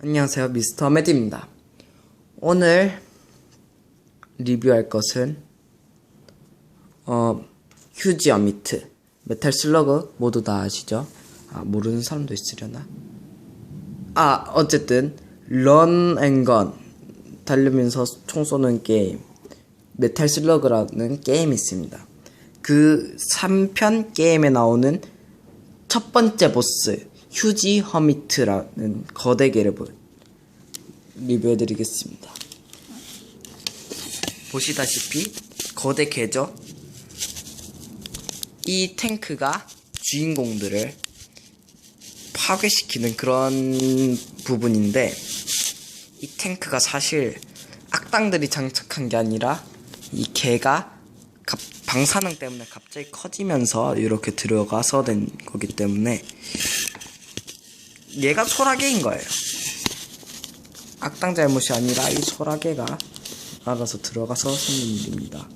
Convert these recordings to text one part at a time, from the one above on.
안녕하세요 미스터 매디입니다 오늘 리뷰할 것은 어 휴지 어미트 메탈 슬러그 모두 다 아시죠? 아 모르는 사람도 있으려나? 아 어쨌든 런앤건 달리면서 총 쏘는 게임 메탈 슬러그라는 게임이 있습니다 그 3편 게임에 나오는 첫 번째 보스 휴지 허미트라는 거대 개를 보- 리뷰해드리겠습니다. 보시다시피 거대 개죠. 이 탱크가 주인공들을 파괴시키는 그런 부분인데 이 탱크가 사실 악당들이 장착한 게 아니라 이 개가 갑- 방사능 때문에 갑자기 커지면서 이렇게 들어가서 된 거기 때문에 얘가 소라게인 거예요. 악당 잘못이 아니라 이 소라게가 알아서 들어가서 생긴 일입니다.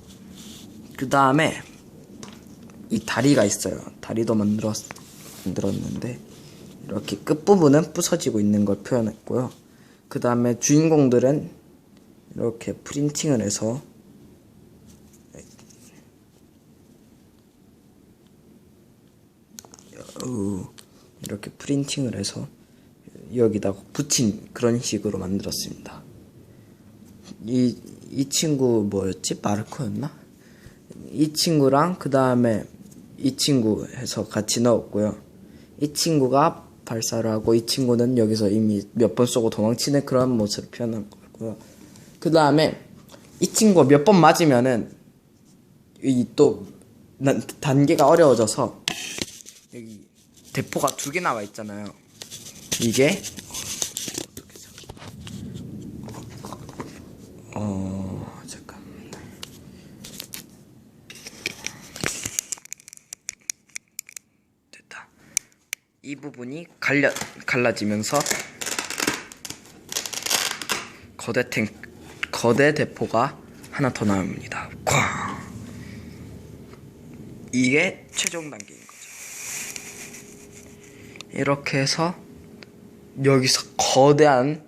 그 다음에 이 다리가 있어요. 다리도 만들었, 만들었는데 이렇게 끝부분은 부서지고 있는 걸 표현했고요. 그 다음에 주인공들은 이렇게 프린팅을 해서 어, 이렇게 프린팅을 해서 여기다 붙인 그런 식으로 만들었습니다. 이, 이 친구 뭐였지? 마르코였나? 이 친구랑 그 다음에 이 친구 해서 같이 넣었고요. 이 친구가 발사를 하고 이 친구는 여기서 이미 몇 번 쏘고 도망치는 그런 모습을 표현한 거고요. 그 다음에 이 친구 몇번 맞으면은 이 또 단계가 어려워져서 여기 대포가 두 개 나와 있잖아요. 이게 어 잠깐 됐다. 이 부분이 갈려 갈라지면서 거대 탱 거대 대포가 하나 더 나옵니다. 쾅. 이게 최종 단계인 거죠. 이렇게 해서 여기서 거대한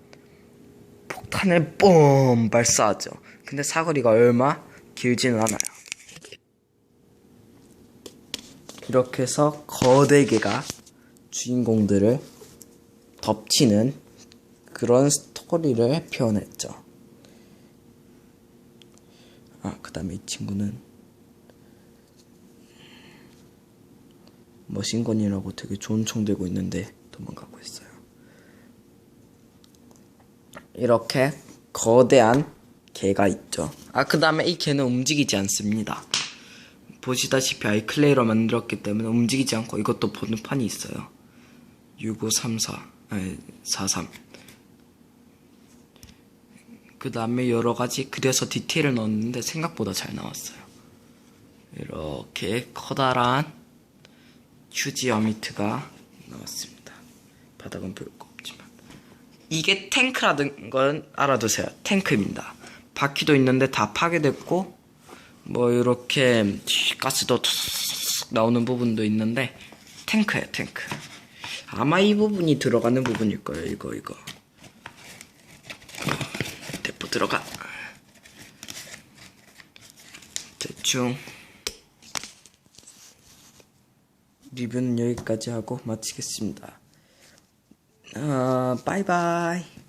폭탄을 뿜 발사하죠. 근데 사거리가 얼마 길지는 않아요. 이렇게 해서 거대개가 주인공들을 덮치는 그런 스토리를 표현했죠. 아, 그 다음에 이 친구는 머신건이라고 되게 좋은 총 들고 있는데 도망가고 있어요. 이렇게 거대한 개가 있죠. 아, 그 다음에 이 개는 움직이지 않습니다. 보시다시피 아이클레이로 만들었기 때문에 움직이지 않고 이것도 번호판이 있어요. 6534, 아니, 43. 그 다음에 여러 가지 그래서 디테일을 넣었는데 생각보다 잘 나왔어요. 이렇게 커다란 휴지 어미트가 나왔습니다. 바닥은 없지만 이게 탱크라는 건 알아두세요. 탱크입니다. 바퀴도 있는데 다 파괴됐고 뭐 이렇게 가스도 툭 나오는 부분도 있는데 탱크예요, 탱크. 아마 이 부분이 들어가는 부분일 거예요. 이거 이거. 대포 들어가. 대충 리뷰는 여기까지 하고 마치겠습니다. 아, 바이바이.